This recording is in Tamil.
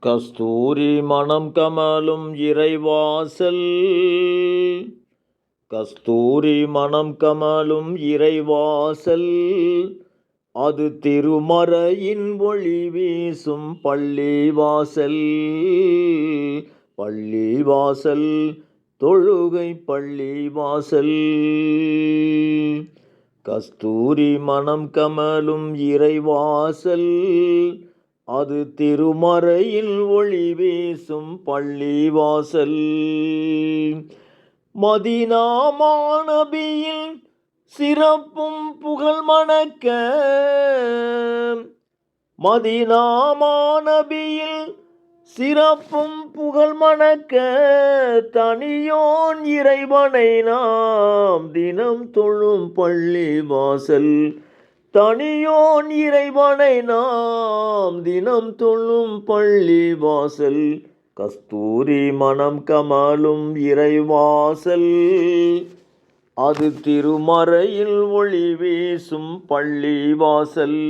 கஸ்தூரி மணம் கமலும் இறைவாசல். கஸ்தூரி மணம் கமலும் இறைவாசல். அது திருமறையின் ஒளி வீசும் பள்ளிவாசல். பள்ளிவாசல் தொழுகை பள்ளிவாசல். கஸ்தூரி மணம் கமலும் இறைவாசல். அது திருமறையில் ஒளி வீசும் பள்ளி வாசல் மதினா சிறப்பும் புகழ் மணக்க. மதினாமானபியில் சிறப்பும் புகழ் மணக்க. தனியோன் இறைவனை நாம் தினம் தொழும் பள்ளி வாசல் தனியோன் இறைவனை நாம் தினம் தொழும் பள்ளி வாசல் கஸ்தூரி மனம் கமலும் இறைவாசல் அது திருமறையில் ஒளி வீசும் பள்ளி வாசல்.